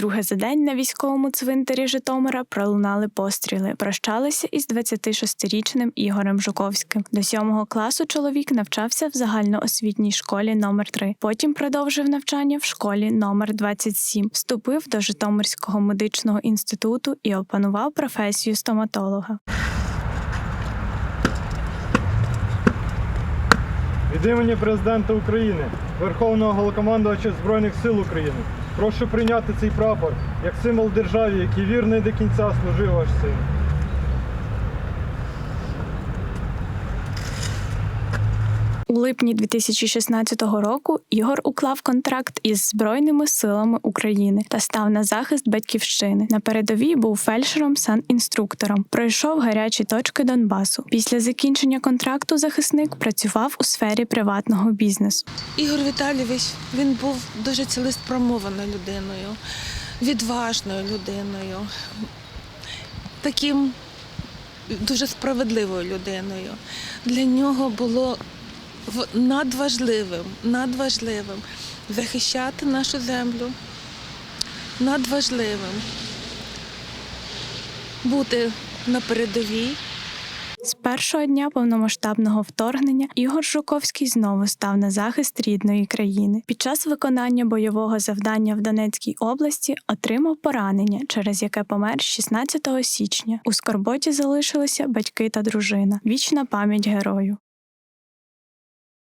Удруге за день на військовому цвинтарі Житомира пролунали постріли. Прощалися із 26-річним Ігорем Жуковським. До сьомого класу чоловік навчався в загальноосвітній школі номер 3 Потім продовжив навчання в школі номер 27 Вступив до Житомирського медичного інституту і опанував професію стоматолога. Від імені президента України, Верховного Голокомандувача Збройних сил України, прошу прийняти цей прапор як символ державі, який вірний до кінця служив ваш син. У липні 2016 року Ігор уклав контракт із Збройними силами України та став на захист батьківщини. На передовій був фельдшером санінструктором. Пройшов гарячі точки Донбасу. Після закінчення контракту захисник працював у сфері приватного бізнесу. Ігор Віталійович він був дуже цілеспрямованою людиною, відважною людиною, таким дуже справедливою людиною. Для нього було надважливим, надважливим захищати нашу землю, надважливим бути на передовій. З першого дня повномасштабного вторгнення Ігор Жуковський знову став на захист рідної країни. Під час виконання бойового завдання в Донецькій області отримав поранення, через яке помер 16 січня. У скорботі залишилися батьки та дружина. Вічна пам'ять герою.